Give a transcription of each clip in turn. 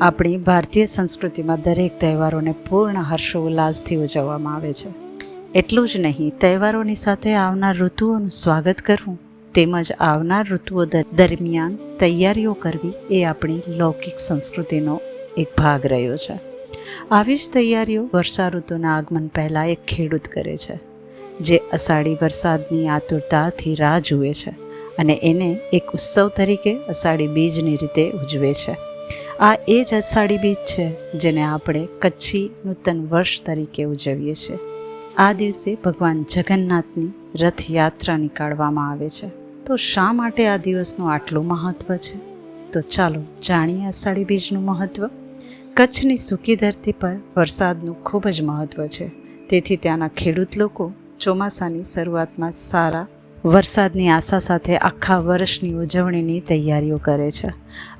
આપણી ભારતીય સંસ્કૃતિમાં દરેક તહેવારોને પૂર્ણ હર્ષોલ્લાસથી ઉજવવામાં આવે છે. એટલું જ નહીં, તહેવારોની સાથે આવનાર ઋતુઓનું સ્વાગત કરવું તેમજ આવનાર ઋતુઓ દરમિયાન તૈયારીઓ કરવી એ આપણી લૌકિક સંસ્કૃતિનો એક ભાગ રહ્યો છે. આવી જ તૈયારીઓ વર્ષા ઋતુના આગમન પહેલાં એક ખેડૂત કરે છે, જે અષાઢી વરસાદની આતુરતાથી રાહ જુએ છે. અને એને એક ઉત્સવ તરીકે અષાઢી બીજની રીતે ઉજવે છે. આ એ જ અષાઢી બીજ છે જેને આપણે કચ્છી નૂતન વર્ષ તરીકે ઉજવીએ છીએ. આ દિવસે ભગવાન જગન્નાથની રથયાત્રા નીકાળવામાં આવે છે. તો શા માટે આ દિવસનું આટલું મહત્ત્વ છે? તો ચાલો જાણીએ અષાઢી બીજનું મહત્ત્વ કચ્છની સૂકી ધરતી પર વરસાદનું ખૂબ જ મહત્ત્વ છે. તેથી ત્યાંના ખેડૂત લોકો ચોમાસાની શરૂઆતમાં સારા વરસાદની આશા સાથે આખા વર્ષની ઉજવણીની તૈયારીઓ કરે છે.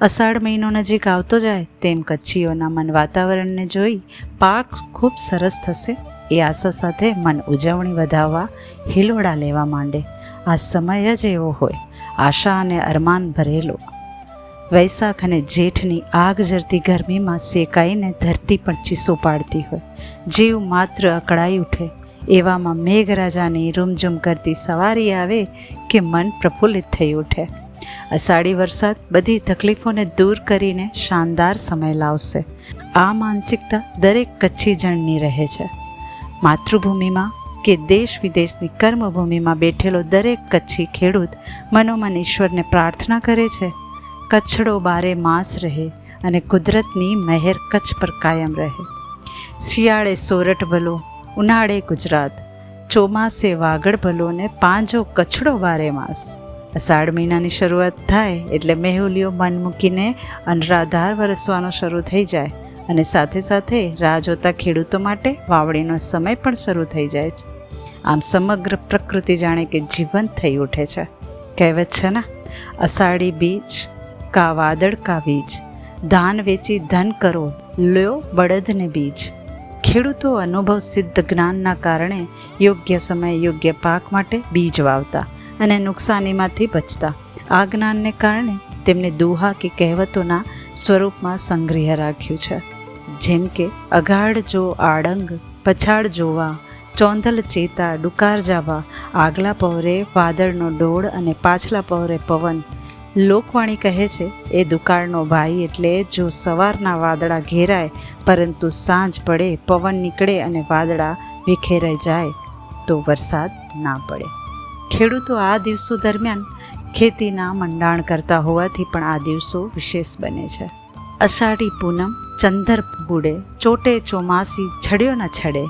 અષાઢ મહિનો નજીક આવતો જાય તેમ કચ્છીઓના મન વાતાવરણને જોઈ પાક ખૂબ સરસ થશે એ આશા સાથે મન ઉજવણી વધાવવા હિલોડા લેવા માંડે. આ સમય જ એવો હોય. આશા અને અરમાન ભરેલો. વૈશાખ અને જેઠની આગ જરતી ગરમીમાં શેકાઈને ધરતી પણ ચીસો પાડતી હોય. જીવ માત્ર અકળાઈ ઉઠે એવામાં મેઘરાજાની રૂમઝૂમ કરતી સવારી આવે કે મન પ્રફુલ્લિત થઈ ઉઠે. અષાઢી વરસાદ બધી તકલીફોને દૂર કરીને શાનદાર સમય લાવશે. આ માનસિકતા દરેક કચ્છી જણની રહે છે. માતૃભૂમિમાં કે દેશ વિદેશની કર્મભૂમિમાં બેઠેલો દરેક કચ્છી ખેડૂત મનોમન ઈશ્વરને પ્રાર્થના કરે છે, કચ્છડો બારે માસ રહે અને કુદરતની મહેર કચ્છ પર કાયમ રહે. શિયાળે સોરઠ ભલો ઉનાળે ગુજરાત. ચોમાસે વાગડ ભલો ને પાંજો કચડો વારે માસ. અષાઢ મહિનાની શરૂઆત થાય એટલે મેહુલીઓ મન મૂકીને અનરાધાર વરસવાનો શરૂ થઈ જાય અને સાથે સાથે રાહ જોતા ખેડૂતો માટે વાવણીનો સમય પણ શરૂ થઈ જાય છે. આમ સમગ્ર પ્રકૃતિ જાણે કે જીવંત થઈ ઉઠે છે. કહેવત છે ને, અષાઢી બીજ કા વાદળ કા બીજ ધાન વેચી ધન કરો, લ્યો બળદને બીજ. ખેડૂતો અનુભવ સિદ્ધ જ્ઞાનના કારણે યોગ્ય સમયે યોગ્ય પાક માટે બીજ વાવતા અને નુકસાનીમાંથી બચતા. આ જ્ઞાનને કારણે તેમને દુહા કે કહેવતોના સ્વરૂપમાં સંગ્રહ રાખ્યું છે. જેમ કે અગાડ જો આડંગ, પછાડ જોવા, ચોંધલ ચેતા ડુકાર જાવા, આગલા પહોરે વાદળનો ડોળ અને પાછલા પહોરે પવન લોકવાણી કહે છે, એ દુકાળનો ભાઈ એટલે જો સવારના વાદળા ઘેરાય, પરંતુ સાંજ પડે, પવન નીકળે અને વાદળા વિખેરાઈ જાય, તો વરસાદ ના પડે. ખેડૂતો આ દિવસો દરમિયાન ખેતીના મંડાણ કરતા હોવાથી પણ આ દિવસો વિશેષ બને છે. અષાઢી પૂનમ, ચંદર પૂડે ચોટે ચોમાસી છડ્યો ન છડે.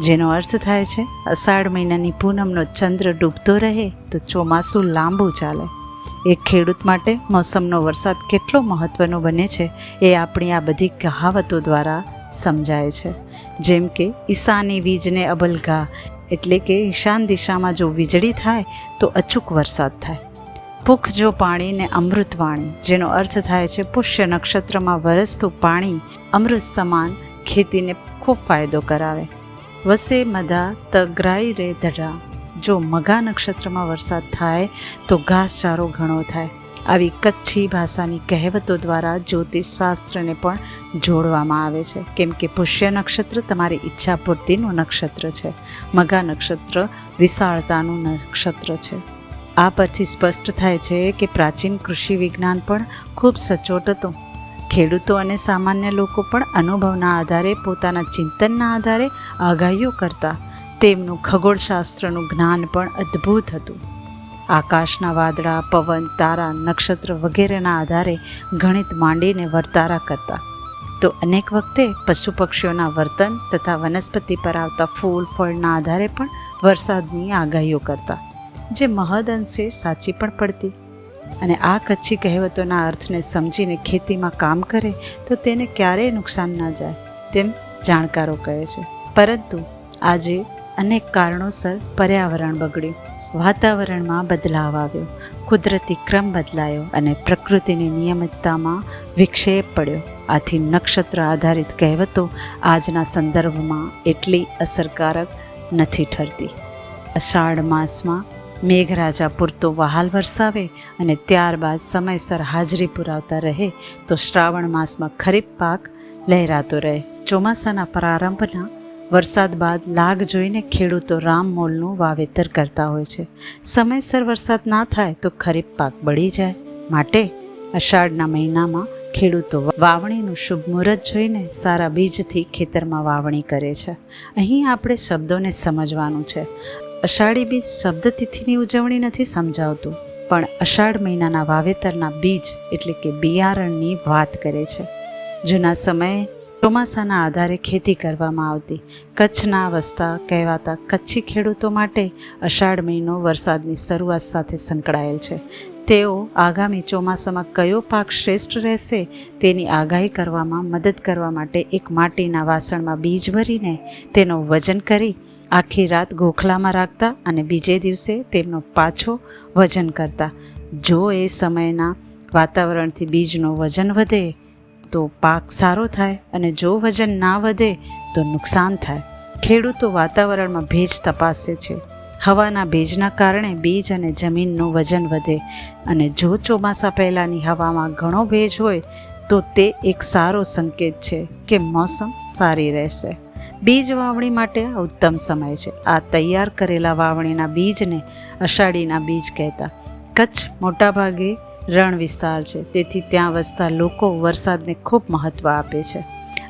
જેનો અર્થ થાય છે, અષાઢ મહિનાની પૂનમનો ચંદ્ર ડૂબતો રહે, તો ચોમાસું લાંબુ ચાલે. એક ખેડૂત માટે મોસમનો વરસાદ કેટલો મહત્ત્વનો બને છે એ આપણી આ બધી કહાવતો દ્વારા સમજાય છે. જેમ કે ઈશાની વીજને અબલઘા એટલે કે ઈશાન દિશામાં જો વીજળી થાય તો અચૂક વરસાદ થાય. પુખ જો પાણીને અમૃતવાણી જેનો અર્થ થાય છે પુષ્ય નક્ષત્રમાં વરસતું પાણી અમૃત સમાન ખેતીને ખૂબ ફાયદો કરાવે. વસે મધા તગ્રાઈ રે ધડા જો મઘા નક્ષત્રમાં વરસાદ થાય, તો ઘાસચારો ઘણો થાય. આવી કચ્છી ભાષાની કહેવતો દ્વારા જ્યોતિષ શાસ્ત્રને પણ જોડવામાં આવે છે. કેમ કે પુષ્ય નક્ષત્ર તમારી ઈચ્છા પૂર્તિનું નક્ષત્ર છે. મઘા નક્ષત્ર વિશાળતાનું નક્ષત્ર છે. આ પરથી સ્પષ્ટ થાય છે કે પ્રાચીન કૃષિ વિજ્ઞાન પણ ખૂબ સચોટ હતું. ખેડૂતો અને સામાન્ય લોકો પણ અનુભવના આધારે, પોતાના ચિંતનના આધારે આગાહીઓ કરતા તેમનું ખગોળશાસ્ત્રનું જ્ઞાન પણ અદ્ભુત હતું. આકાશના વાદળા, પવન, તારા, નક્ષત્ર વગેરેના આધારે ગણિત માંડીને વર્તારા કરતા. તો અનેક વખતે પશુ પક્ષીઓના વર્તન તથા વનસ્પતિ પર આવતા ફૂલ, ફળના આધારે પણ વરસાદની આગાહીઓ કરતા, જે મહદ અંશે સાચી પણ પડતી. અને આ કચ્છી કહેવતોના અર્થને સમજીને ખેતીમાં કામ કરે તો તેને ક્યારેય નુકસાન ન જાય, તેમ જાણકારો કહે છે. પરંતુ આજે અનેક કારણોસર પર્યાવરણ બગડ્યું. વાતાવરણમાં બદલાવ આવ્યો. કુદરતી ક્રમ બદલાયો અને પ્રકૃતિની નિયમિતતામાં વિક્ષેપ પડ્યો. આથી નક્ષત્ર આધારિત કહેવતો આજના સંદર્ભમાં એટલી અસરકારક નથી ઠરતી. અષાઢ માસમાં મેઘરાજા પૂરતો વહાલ વરસાવે અને ત્યારબાદ સમયસર હાજરી પુરાવતા રહે તો શ્રાવણ માસમાં ખરીફ પાક લહેરાતો રહે. ચોમાસાના પ્રારંભના વરસાદ બાદ લાગ જોઈને ખેડૂતો રામમોલનું વાવેતર કરતા હોય છે. સમયસર વરસાદ ના થાય તો ખરીફ પાક બળી જાય. માટે અષાઢના મહિનામાં ખેડૂતો વાવણીનું શુભ મુહૂર્ત જોઈને સારા બીજથી ખેતરમાં વાવણી કરે છે. અહીં આપણે શબ્દોને સમજવાનું છે. અષાઢી બીજ શબ્દ તિથિની ઉજવણી નથી સમજાવતું, પણ અષાઢ મહિનાના વાવેતરના બીજ એટલે કે બિયારણની વાત કરે છે. જૂના સમયે ચોમાસાના આધારે ખેતી કરવામાં આવતી. કચ્છના વસતા કહેવાતા કચ્છી ખેડૂતો માટે અષાઢ મહિનો વરસાદની શરૂઆત સાથે સંકળાયેલ છે. તેઓ આગામી ચોમાસામાં કયો પાક શ્રેષ્ઠ રહેશે તેની આગાહી કરવામાં મદદ કરવા માટે એક માટીના વાસણમાં બીજ ભરીને તેનો વજન કરી આખી રાત ગોખલામાં રાખતા અને બીજે દિવસે તેમનો પાછો વજન કરતા. જો એ સમયના વાતાવરણથી બીજનું વજન વધે તો પાક સારો થાય અને જો વજન ના વધે તો નુકસાન થાય. ખેડૂતો વાતાવરણમાં ભેજ તપાસે છે. હવાના ભેજના કારણે બીજ અને જમીનનું વજન વધે અને જો ચોમાસા પહેલાંની હવામાં ઘણો ભેજ હોય તો તે એક સારો સંકેત છે કે મોસમ સારી રહેશે. બીજ વાવણી માટે આ ઉત્તમ સમય છે. આ તૈયાર કરેલા વાવણીના બીજને અષાઢીના બીજ કહેતા. કચ્છ મોટાભાગે રણ વિસ્તાર છે. તેથી ત્યાં વસતા લોકો વરસાદને ખૂબ મહત્ત્વ આપે છે.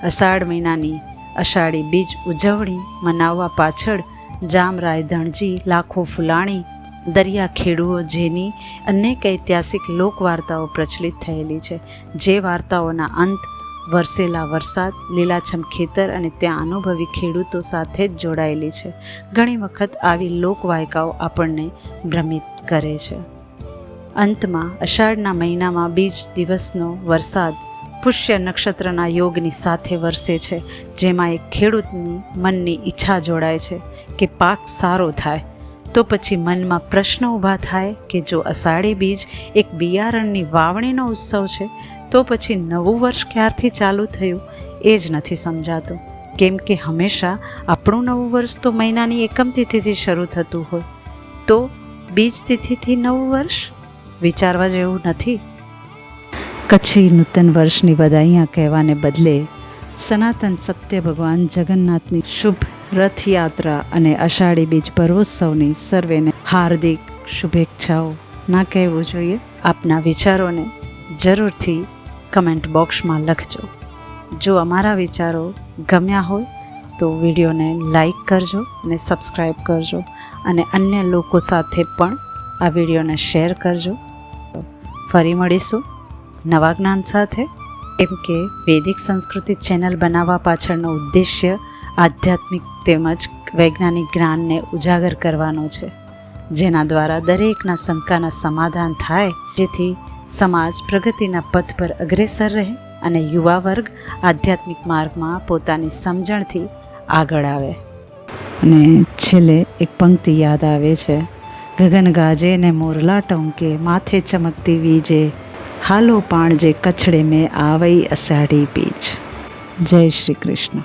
અષાઢ મહિનાની અષાઢી બીજ ઉજવણી મનાવવા પાછળ જામરાય ધણજી લાખો ફુલાણી, દરિયા ખેડૂઓ જેની અનેક ઐતિહાસિક લોકવાર્તાઓ પ્રચલિત થયેલી છે. જે વાર્તાઓના અંત વરસેલા વરસાદ, લીલાછમ ખેતર અને ત્યાં અનુભવી ખેડૂતો સાથે જ જોડાયેલી છે. ઘણી વખત આવી લોકવાયકાઓ આપણને ભ્રમિત કરે છે. અંતમાં, અષાઢના મહિનામાં બીજ દિવસનો વરસાદ પુષ્ય નક્ષત્રના યોગની સાથે વરસે છે, જેમાં એક ખેડૂતની મનની ઈચ્છા જોડાય છે કે પાક સારો થાય. તો પછી મનમાં પ્રશ્ન ઊભા થાય કે જો અષાઢી બીજ એક બિયારણની વાવણીનો ઉત્સવ છે, તો પછી નવું વર્ષ ક્યારથી ચાલુ થયું એ જ નથી સમજાતું. કેમ કે હંમેશા આપણું નવું વર્ષ તો મહિનાની એકમ તિથિથી શરૂ થતું હોય. તો બીજ તિથિથી નવું વર્ષ? વિચારવા જેવું નથી. કચ્છી નૂતન વર્ષની વધાઈયા કહેવાને બદલે સનાતન સત્ય ભગવાન જગન્નાથની શુભ રથયાત્રા અને અષાઢી બીજ પર્વોત્સવની સર્વેને હાર્દિક શુભેચ્છાઓ. ના કહેવું જોઈએ? આપના વિચારોને જરૂરથી કમેન્ટ બોક્સમાં લખજો. જો અમારા વિચારો ગમ્યા હોય તો વિડીયોને લાઈક કરજો અને સબસ્ક્રાઈબ કરજો અને અન્ય લોકો સાથે પણ આ વિડીયોને શેર કરજો. ફરી મળીશું નવા જ્ઞાન સાથે. એમ કે વૈદિક સંસ્કૃતિ ચેનલ બનાવવા પાછળનો ઉદ્દેશ્ય આધ્યાત્મિક તેમજ વૈજ્ઞાનિક જ્ઞાનને ઉજાગર કરવાનો છે, જેના દ્વારા દરેકના શંકાના સમાધાન થાય, જેથી સમાજ પ્રગતિના પથ પર અગ્રેસર રહે અને યુવા વર્ગ આધ્યાત્મિક માર્ગમાં પોતાની સમજણથી આગળ આવે. અને છેલ્લે એક પંક્તિ યાદ આવે છે. ગગન ગાજે ને મોરલા ટંકે માથે ચમકતી વીજે, હાલો પાણ જે કચડે મેં આવઈ અષાઢી બીજ. જય શ્રી કૃષ્ણ.